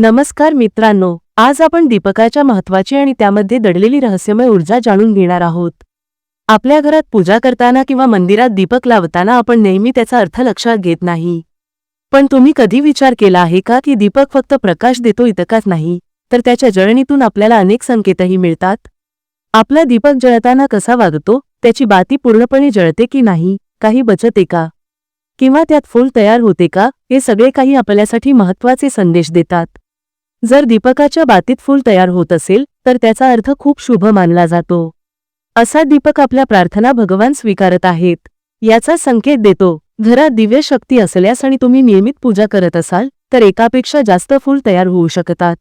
नमस्कार मित्रांनो आज आपण दीपकाच्या महत्वाची आणि त्यामध्ये दडलेली रहस्यमय ऊर्जा जाणून घेणार आहोत. आपल्या घरात पूजा करताना किंवा मंदिरात दीपक लावताना आपण नेहमी त्याचा अर्थ लक्षात घेत नाही. पण तुम्ही कधी विचार केला आहे का की दीपक फक्त प्रकाश देतो इतकाच नाही तर त्याच्या जळणीतून आपल्याला अनेक संकेतही मिळतात? आपला दीपक जळताना कसा वागतो त्याची बाती पूर्णपणे जळते की नाही काही बचते का? किंवा त्यात फूल तयार होते का हे सगळे काही आपल्यासाठी महत्त्वाचे संदेश देतात. जर दीपकाच्या बातीत फूल तयार होत असेल तर त्याचा अर्थ खूप शुभ मानला जातो. असा दीपक आपल्या प्रार्थना भगवान स्वीकारत आहेत. याचा संकेत देतो घरात दिव्य शक्ती असल्यास आणि तुम्ही नियमित पूजा करत असाल तर एकापेक्षा जास्त फूल तयार होऊ शकतात.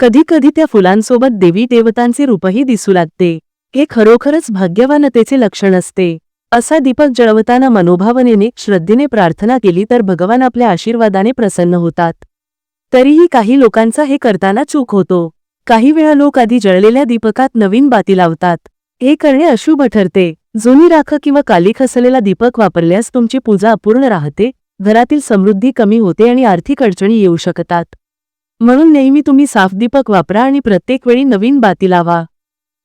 कधी कधी त्या फुलांसोबत देवी देवतांचे रूपही दिसू लागते. हे खरोखरच भाग्यवानतेचे लक्षण असते. असा दीपक जळवताना मनोभावनेने श्रद्धेने प्रार्थना केली तर भगवान आपल्या आशीर्वादाने प्रसन्न होतात. तरीही काही लोकांचा हे करताना चूक होतो. काही वेळा लोक आधी जळलेल्या दीपकात नवीन बाती लावतात. हे करणे अशुभ ठरते. जुनी राख किंवा काली असलेला दीपक वापरल्यास तुमची पूजा अपूर्ण राहते घरातील समृद्धी कमी होते आणि आर्थिक अडचणी येऊ शकतात. म्हणून नेहमी तुम्ही साफ दीपक वापरा आणि प्रत्येक वेळी नवीन बाती लावा.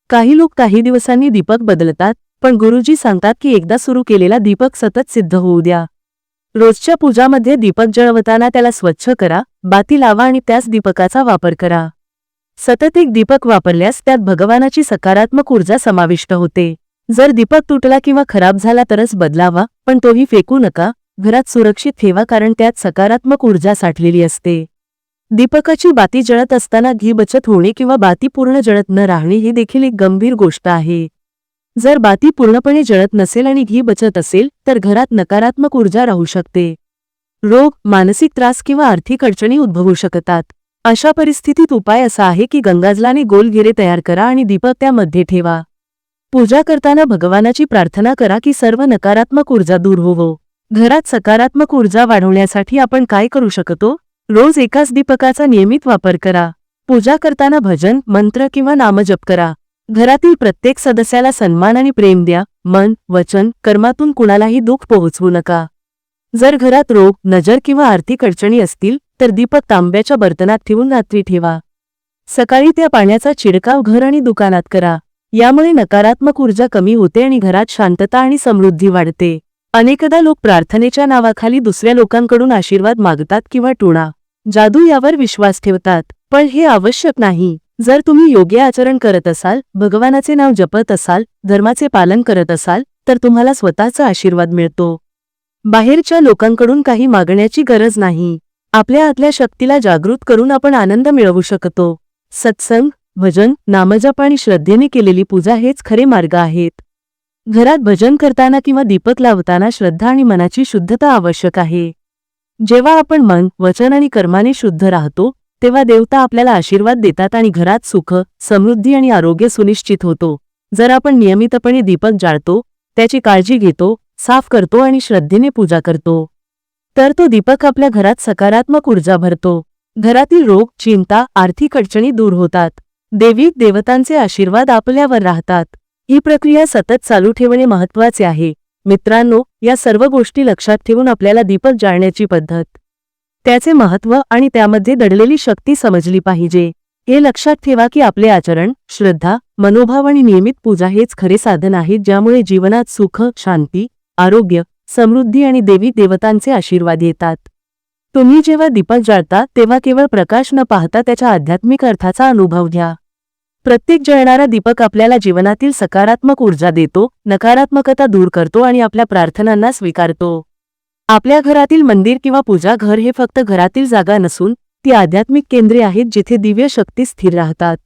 काही लोक काही दिवसांनी दीपक बदलतात पण गुरुजी सांगतात की एकदा सुरू केलेला दीपक सतत सिद्ध होऊ द्या. रोजच्या पूजामध्ये दीपक जळवताना त्याला स्वच्छ करा बाती लावा आणि त्याच दीपकाचा वापर करा. सतत एक दीपक वापरल्यास त्यात भगवानाची सकारात्मक ऊर्जा समाविष्ट होते. जर दीपक तुटला किंवा खराब झाला तरच बदलावा पण तोही फेकू नका घरात सुरक्षित ठेवा कारण त्यात सकारात्मक ऊर्जा साठलेली असते. दीपकाची बाती जळत असताना घी बचत होणे किंवा बाती पूर्ण जळत न राहणे ही देखील एक गंभीर गोष्ट आहे. जर बाती पूर्णपणे जळत नसेल आणि घी बचत असेल तर घरात नकारात्मक ऊर्जा राहू शकते. रोग मानसिक त्रास किंवा आर्थिक अडचणी उद्भवू शकतात. अशा परिस्थितीत उपाय असा आहे की गंगाजलाने गोल घेरे तयार करा आणि दीपक त्यामध्ये ठेवा. पूजा करताना भगवानाची प्रार्थना करा की सर्व नकारात्मक ऊर्जा दूर होवो. घरात सकारात्मक ऊर्जा वाढवण्यासाठी आपण काय करू शकतो? रोज एकाच दीपकाचा नियमित वापर करा. पूजा करताना भजन मंत्र किंवा नामजप करा. घरातील प्रत्येक सदस्याला सन्मान आणि प्रेम द्या मन वचन कर्मातून कुणालाही दुःख पोहोचवू नका. जर घरात रोग नजर किंवा आर्थिक अडचणी असतील तर दीपक तांब्याच्या बर्तनात ठेवून रात्री ठेवा. सकाळी त्या पाण्याचा चिडकाव घर आणि दुकानात करा. यामुळे नकारात्मक ऊर्जा कमी होते आणि घरात शांतता आणि समृद्धी वाढते. अनेकदा लोक प्रार्थनेच्या नावाखाली दुसऱ्या लोकांकडून आशीर्वाद मागतात किंवा टुणा. जादू यावर विश्वास ठेवतात पण हे आवश्यक नाही. जर तुम्ही योग्य आचरण करत असाल भगवानाचे नाव जपत असाल धर्माचे पालन करत असाल तर तुम्हाला स्वतःचा आशीर्वाद मिळतो. बाहेरच्या लोकांकडून काही मागण्याची गरज नाही. आपल्या आतल्या शक्तीला जागृत करून आपण आनंद मिळवू शकतो. सत्संग भजन नामजप आणि श्रद्धेने केलेली पूजा हेच खरे मार्ग आहेत. घरात भजन करताना किंवा दीपक लावताना श्रद्धा आणि मनाची शुद्धता आवश्यक आहे. जेव्हा आपण मन वचन आणि कर्माने शुद्ध राहतो तेव्हा देवता आपल्याला आशीर्वाद देतात आणि घरात सुख समृद्धी आणि आरोग्य सुनिश्चित होतो. जर आपण नियमितपणे दीपक जाळतो त्याची काळजी घेतो साफ करतो आणि श्रद्धेने पूजा करतो तर तो दीपक आपल्या घरात सकारात्मक ऊर्जा भरतो. घरातील रोग चिंता आर्थिक अडचणी दूर होतात. देवी देवतांचे आशीर्वाद आपल्यावर राहतात. ही प्रक्रिया सतत चालू ठेवणे महत्त्वाचे आहे. मित्रांनो या सर्व गोष्टी लक्षात ठेवून आपल्याला दीपक जाळण्याची पद्धत त्याचे महत्त्व आणि त्यामध्ये दडलेली शक्ती समजली पाहिजे. हे लक्षात ठेवा की आपले आचरण श्रद्धा मनोभाव आणि नियमित पूजा हेच खरे साधन आहेत ज्यामुळे जीवनात सुख शांती आरोग्य समृद्धी आणि देवी देवतांचे आशीर्वाद येतात. तुम्ही जेव्हा दीपक जाळता तेव्हा केवळ प्रकाश न पाहता त्याच्या आध्यात्मिक अर्थाचा अनुभव घ्या. प्रत्येक जळणारा दीपक आपल्याला जीवनातील सकारात्मक ऊर्जा देतो नकारात्मकता दूर करतो आणि आपल्या प्रार्थनांना स्वीकारतो. आपल्या घरातील मंदिर किंवा पूजा घर हे फक्त घरातील जागा नसून ती आध्यात्मिक केंद्रे आहेत जिथे दिव्य शक्ती स्थिर राहतात.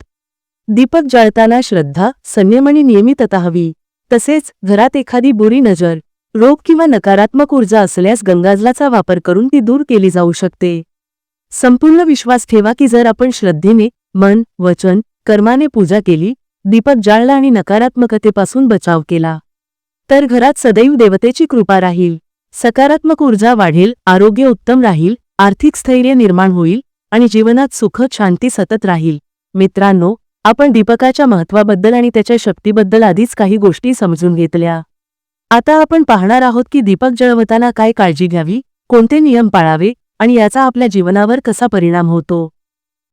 दीपक जाळताना श्रद्धा संयम आणि नियमितता हवी. तसेच घरात एखादी बुरी नजर रोग किंवा नकारात्मक ऊर्जा असल्यास गंगाजलाचा वापर करून ती दूर केली जाऊ शकते. संपूर्ण विश्वास ठेवा की जर आपण श्रद्धेने मन वचन कर्माने पूजा केली दीपक जाळला आणि नकारात्मकतेपासून बचाव केला. तर घरात सदैव देवतेची कृपा राहील. सकारात्मक ऊर्जा वाढेल आरोग्य उत्तम राहील आर्थिक स्थैर्य निर्माण होईल आणि जीवनात सुख शांती सतत राहील. मित्रांनो आपण दीपकाच्या महत्वाबद्दल आणि त्याच्या शक्तीबद्दल आधीच काही गोष्टी समजून घेतल्या. आता आपण पाहणार आहोत की दीपक जळवताना काय काळजी घ्यावी कोणते नियम पाळावे आणि याचा आपल्या जीवनावर कसा परिणाम होतो.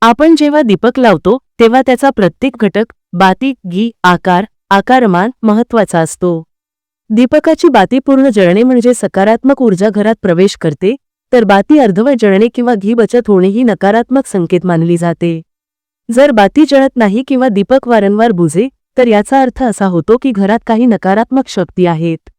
आपण जेव्हा दीपक लावतो तेव्हा त्याचा प्रत्येक घटक बाती गी आकार आकारमान महत्त्वाचा असतो. दीपकाची बाती पूर्ण जळणे म्हणजे सकारात्मक ऊर्जा घरात प्रवेश करते तर बाती अर्धवट जळणे किंवा घी बचत होणे ही नकारात्मक संकेत मानली जाते. जर बाती जळत नाही किंवा दीपक वारंवार बुजे तर याचा अर्थ असा होतो की घरात काही नकारात्मक शक्ती आहेत.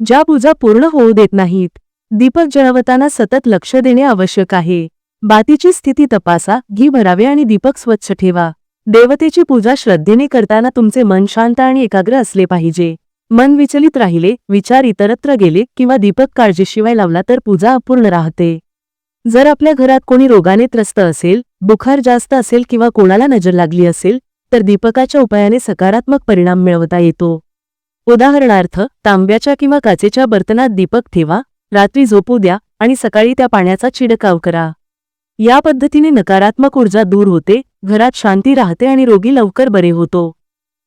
ज्या पूजा पूर्ण होऊ देत नाहीत. दीपक जळवताना सतत लक्ष देणे आवश्यक आहे. बातीची स्थिती तपासा घी भरावे आणि दीपक स्वच्छ ठेवा. देवतेची पूजा श्रद्धेने करताना तुमचे मन शांत आणि एकाग्र असले पाहिजे. मन विचलित राहिले विचार इतरत्र गेले किंवा दीपक काळजीशिवाय लावला तर पूजा अपूर्ण राहते. जर आपल्या घरात कोणी रोगाने त्रस्त असेल बुखार जास्त असेल किंवा कोणाला नजर लागली असेल तर दीपकाच्या उपायाने सकारात्मक परिणाम मिळवता येतो. उदाहरणार्थ तांब्याच्या किंवा काचेच्या बर्तनात दीपक ठेवा रात्री झोपू द्या आणि सकाळी त्या पाण्याचा चिडकाव करा. या पद्धतीने नकारात्मक ऊर्जा दूर होते घरात शांती राहते आणि रोगी लवकर बरे होतो.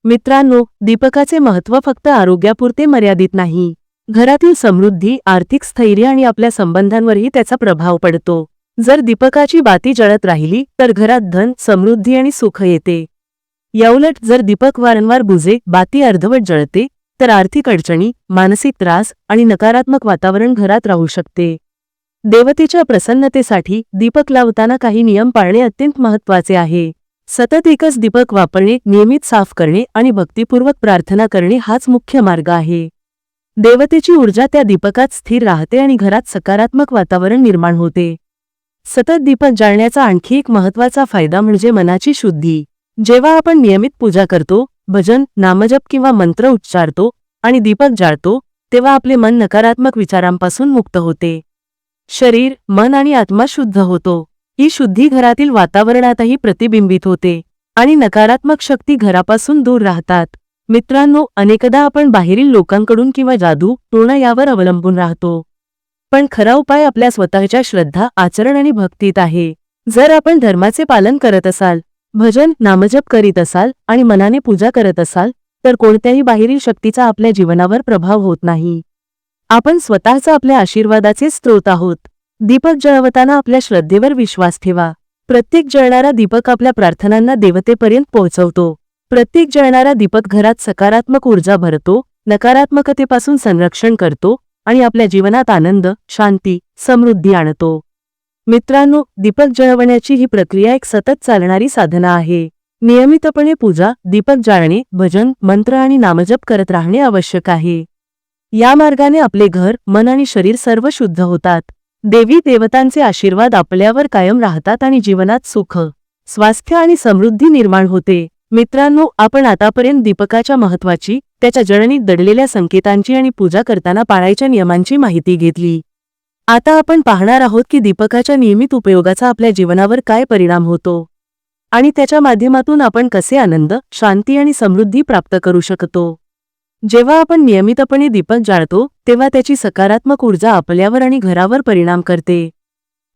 मित्रांनो दीपकाचे महत्त्व फक्त आरोग्यापुरते मर्यादित नाही. घरातील समृद्धी आर्थिक स्थैर्य आणि आपल्या संबंधांवरही त्याचा प्रभाव पडतो. जर दीपकाची बाती जळत राहिली तर घरात धन समृद्धी आणि सुख येते. याउलट जर दीपक वारंवार बुजे बाती अर्धवट जळते तर आर्थिक अडचणी मानसिक त्रास आणि नकारात्मक वातावरण घरात राहू शकते. देवतेच्या प्रसन्नतेसाठी दीपक लावताना काही नियम पाळणे अत्यंत महत्त्वाचे आहे. सतत एकच दीपक वापरणे नियमित साफ करणे आणि भक्तिपूर्वक प्रार्थना करणे हाच मुख्य मार्ग आहे. देवतेची ऊर्जा त्या दीपकात स्थिर राहते आणि घरात सकारात्मक वातावरण निर्माण होते. सतत दीपक जाळण्याचा आणखी एक महत्त्वाचा फायदा म्हणजे मनाची शुद्धी. जेव्हा आपण नियमित पूजा करतो भजन नामजप किंवा मंत्र उच्चारतो आणि दीपक जाळतो तेव्हा आपले मन नकारात्मक विचारांपासून मुक्त होते. शरीर मन आणि आत्मा शुद्ध होतो. ही शुद्धी घरातील वातावरणातही प्रतिबिंबित होते आणि नकारात्मक शक्ती घरापासून दूर राहतात. मित्रांनो अनेकदा आपण बाहेरील लोकांकडून किंवा जादू टोणा यावर अवलंबून राहतो. पण खरा उपाय आपल्या स्वतःच्या श्रद्धा आचरण आणि भक्तीत आहे. जर आपण धर्माचे पालन करत असाल भजन नामजप करीत असाल आणि मनाने पूजा करत असाल तर कोणत्याही बाहेरील शक्तीचा आपल्या जीवनावर प्रभाव होत नाही. आपण स्वतःचा आपल्या आशीर्वादाचे स्रोत आहोत. दीपक जळवताना आपल्या श्रद्धेवर विश्वास ठेवा. प्रत्येक जळणारा दीपक आपल्या प्रार्थनांना देवतेपर्यंत पोहोचवतो. प्रत्येक जळणारा दीपक घरात सकारात्मक ऊर्जा भरतो नकारात्मकतेपासून संरक्षण करतो आणि आपल्या जीवनात आनंद शांती समृद्धी आणतो. मित्रांनो दीपक जळवण्याची ही प्रक्रिया एक सतत चालणारी साधना आहे. नियमितपणे पूजा दीपक जाळणे भजन मंत्र आणि नामजप करत राहणे आवश्यक आहे. या मार्गाने आपले घर मन आणि शरीर सर्व शुद्ध होतात. देवी देवतांचे आशीर्वाद आपल्यावर कायम राहतात आणि जीवनात सुख स्वास्थ्य आणि समृद्धी निर्माण होते. मित्रांनो आपण आतापर्यंत दीपकाच्या महत्वाची त्याच्या जळणीत दडलेल्या संकेतांची आणि पूजा करताना पाळायच्या नियमांची माहिती घेतली. आता आपण पाहणार आहोत की दीपकाच्या नियमित उपयोगाचा आपल्या जीवनावर काय परिणाम होतो आणि त्याच्या माध्यमातून आपण कसे आनंद शांती आणि समृद्धी प्राप्त करू शकतो. जेव्हा आपण नियमितपणे दीपक जाळतो तेव्हा त्याची सकारात्मक ऊर्जा आपल्यावर आणि घरावर परिणाम करते.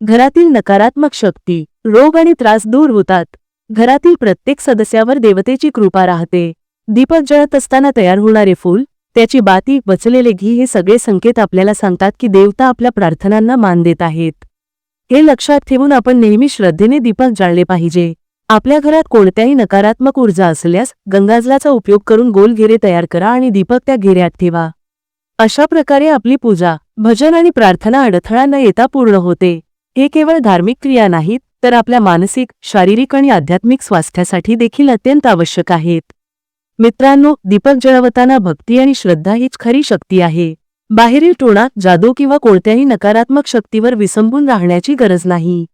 घरातील नकारात्मक शक्ती रोग आणि त्रास दूर होतात. घरातील प्रत्येक सदस्यावर देवतेची कृपा राहते. दीपक जळत असताना तयार होणारे फूल त्याची बाती बचलेले घी हे सगळे संकेत आपल्याला सांगतात की देवता आपल्या प्रार्थनांना मान देत आहेत. हे लक्षात ठेवून आपण नेहमी श्रद्धेने दीपक जाळले पाहिजे. आपल्या घरात कोणत्याही नकारात्मक ऊर्जा असल्यास गंगाजलाचा उपयोग करून गोल घेरे तयार करा आणि दीपक त्या घेऱ्यात ठेवा. अशा प्रकारे आपली पूजा भजन आणि प्रार्थना अडथळा न येता पूर्ण होते. हे केवळ धार्मिक क्रिया नाहीत तर आपल्या मानसिक शारीरिक आणि आध्यात्मिक स्वास्थ्यासाठी देखील अत्यंत आवश्यक आहेत. मित्रांनो दीपक जळवताना भक्ती आणि श्रद्धा हीच खरी शक्ती आहे. बाहेरील टोणा जादू किंवा कोणत्याही नकारात्मक शक्तीवर विसंबून राहण्याची गरज नाही.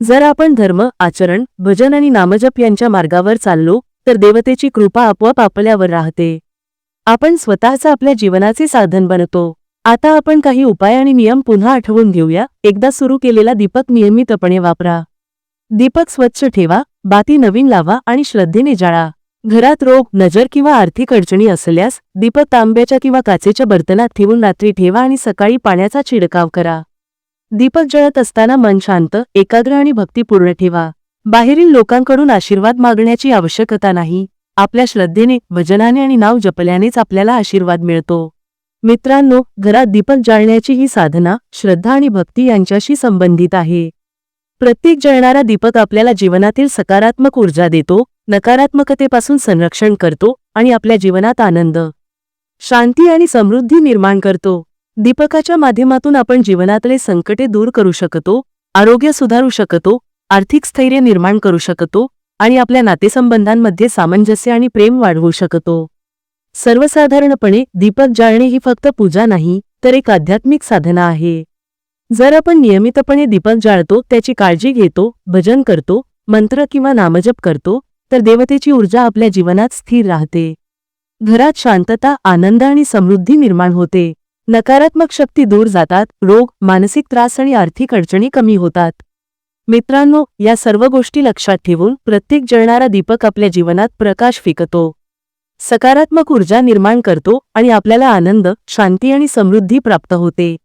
जर आपण धर्म आचरण भजन आणि नामजप यांच्या मार्गावर चाललो तर देवतेची कृपा आपोआप आपल्यावर राहते. आपण स्वतःचं आपल्या जीवनाचे साधन बनतो. आता आपण काही उपाय आणि नियम पुन्हा आठवून घेऊया. एकदा सुरू केलेला दीपक नियमितपणे वापरा. दीपक स्वच्छ ठेवा बाती नवीन लावा आणि श्रद्धेने जाळा. घरात रोग नजर किंवा आर्थिक अडचणी असल्यास दीपक तांब्याच्या किंवा काचेच्या बर्तनात ठेवून रात्री ठेवा आणि सकाळी पाण्याचा छिडकाव करा. दीपक जळत असताना मन शांत एकाग्र आणि भक्तीपूर्ण ठेवा. बाहेरील लोकांकडून आशीर्वाद मागण्याची आवश्यकता नाही. आपल्या श्रद्धेने भजनाने आणि नाव जपल्यानेच आपल्याला आशीर्वाद मिळतो. मित्रांनो घरात दीपक जाळण्याची ही साधना श्रद्धा आणि भक्ती यांच्याशी संबंधित आहे. प्रत्येक जळणारा दीपक आपल्याला जीवनातील सकारात्मक ऊर्जा देतो नकारात्मकतेपासून संरक्षण करतो आणि आपल्या जीवनात आनंद शांती आणि समृद्धी निर्माण करतो. दीपकाच्या माध्यमातून आपण जीवनातले संकटे दूर करू शकतो आरोग्य सुधारू शकतो आर्थिक स्थैर्य निर्माण करू शकतो आणि आपल्या नातेसंबंधांमध्ये सामंजस्य आणि प्रेम वाढवू शकतो. सर्वसाधारणपणे दीपक जाळणे ही फक्त पूजा नाही तर एक आध्यात्मिक साधना आहे. जर आपण नियमितपणे दीपक जाळतो त्याची काळजी घेतो भजन करतो मंत्र किंवा नामजप करतो तर देवतेची ऊर्जा आपल्या जीवनात स्थिर राहते. घरात शांतता आनंद आणि समृद्धी निर्माण होते. नकारात्मक शक्ती दूर जातात रोग मानसिक त्रास आणि आर्थिक अडचणी कमी होतात. मित्रांनो या सर्व गोष्टी लक्षात ठेवून प्रत्येक जळणारा दीपक आपल्या जीवनात प्रकाश फिकतो. सकारात्मक ऊर्जा निर्माण करतो आणि आपल्याला आनंद शांती आणि समृद्धी प्राप्त होते.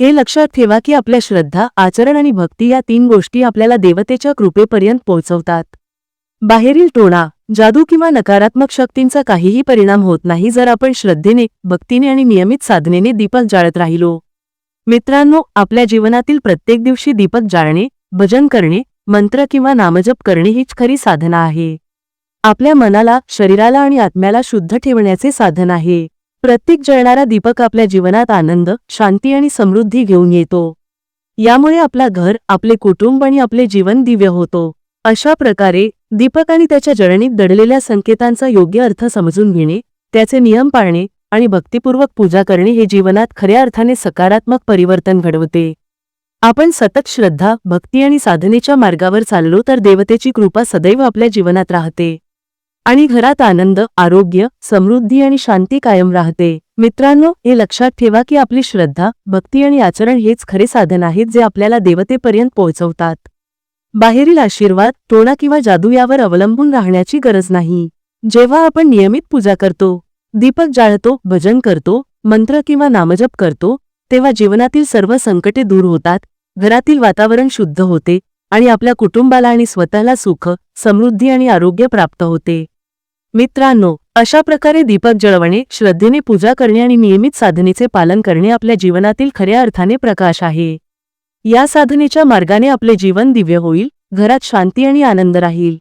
हे लक्षात ठेवा की आपल्या श्रद्धा आचरण आणि भक्ती या तीन गोष्टी आपल्याला देवतेच्या कृपेपर्यंत पोहोचवतात. बाहेरील टोणा जादू किंवा नकारात्मक शक्तींचा काहीही परिणाम होत नाही जर आपण श्रद्धेने भक्तीने आणि नियमित साधनेने दीपक जाळत राहिलो. मित्रांनो आपल्या जीवनातील प्रत्येक दिवशी दीपक जाळणे भजन करणे मंत्र किंवा नामजप करणे हीच खरी साधना आहे. आपल्या मनाला शरीराला आणि आत्म्याला शुद्ध ठेवण्याचे साधन आहे. प्रत्येक जळणारा दीपक आपल्या जीवनात आनंद शांती आणि समृद्धी घेऊन येतो. यामुळे आपला घर आपले कुटुंब आणि आपले जीवन दिव्य होतो. अशा प्रकारे दीपक आणि त्याच्या जळणीत दडलेल्या संकेतांचा योग्य अर्थ समजून घेणे त्याचे नियम पाळणे आणि भक्तिपूर्वक पूजा करणे हे जीवनात खऱ्या अर्थाने सकारात्मक परिवर्तन घडवते. आपण सतत श्रद्धा भक्ती आणि साधनेच्या मार्गावर चाललो तर देवतेची कृपा सदैव आपल्या जीवनात राहते. आणि घरात आनंद आरोग्य समृद्धी आणि शांती कायम राहते. मित्रांनो हे लक्षात ठेवा की आपली श्रद्धा भक्ती आणि आचरण हेच खरे साधन आहेत जे आपल्याला देवतेपर्यंत पोहोचवतात. बाहेरील आशीर्वाद टोणा किंवा जादू यावर अवलंबून राहण्याची गरज नाही. जेव्हा आपण नियमित पूजा करतो दीपक जाळतो भजन करतो मंत्र किंवा नामजप करतो तेव्हा जीवनातील सर्व संकटे दूर होतात घरातील वातावरण शुद्ध होते आणि आपल्या कुटुंबाला आणि स्वतःला सुख समृद्धी आणि आरोग्य प्राप्त होते. मित्रांनो अशा प्रकारे दीपक जळवणे श्रद्धेने पूजा करणे आणि नियमित साधनेचे पालन करणे आपल्या जीवनातील खऱ्या अर्थाने प्रकाश आहे. या साधनेच्या मार्गाने आपले जीवन दिव्य होईल घरात शांती आणि आनंद राहील.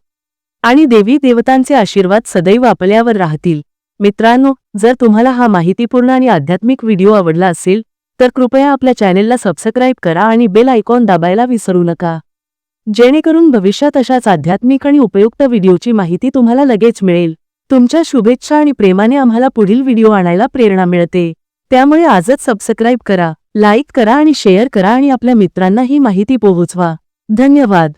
आणि देवी देवतांचे आशीर्वाद सदैव आपल्यावर राहतील. मित्रांनो जर तुम्हाला हा माहितीपूर्ण आणि आध्यात्मिक व्हिडिओ आवडला असेल तर कृपया आपल्या चॅनेलला सबस्क्राईब करा आणि बेल आयकॉन दाबायला विसरू नका. जेणेकरून भविष्यात अशाच आध्यात्मिक आणि उपयुक्त व्हिडिओची माहिती तुम्हाला लगेच मिळेल. तुमच्या शुभेच्छा आणि प्रेमाने आम्हाला पुढील व्हिडिओ आणायला प्रेरणा मिळते. त्यामुळे आजच सबस्क्राईब करा. लाईक करा आणि शेअर करा आणि आपल्या मित्रांना ही माहिती पोहोचवा. धन्यवाद.